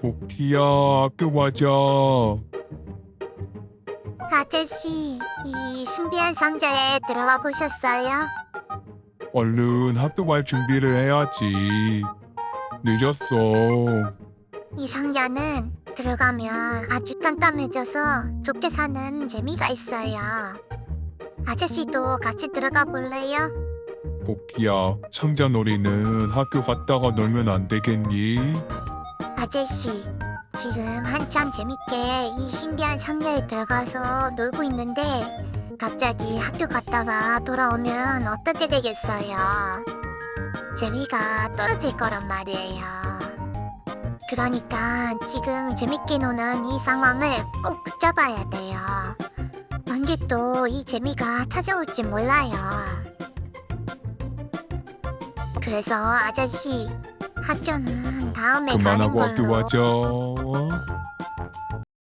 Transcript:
복희야 학교 가자 아저씨, 이 신비한 상자에 들어가 보셨어요? 얼른 학교 갈 준비를 해야지 늦었어 이 상자는 들어가면 아주 깜깜해져서 좋게 사는 재미가 있어요. 아저씨도 같이 들어가 볼래요? 복희야 상자 놀이는 학교 갔다가 놀면 안 되겠니? 아저씨, 지금 한참 재밌게 이 신비한 상자에 들어가서 놀고 있는데 갑자기 학교 갔다가 돌아오면 어떻게 되겠어요? 재미가 떨어질 거란 말이에요. 그러니까 지금 재밌게 노는 이 상황을 꼭 붙잡아야 돼요. 언제 또 이 재미가 찾아올지 몰라요. 그래서 아저씨, 학교는 다음에 가는 그만하고 학교 걸로. 가자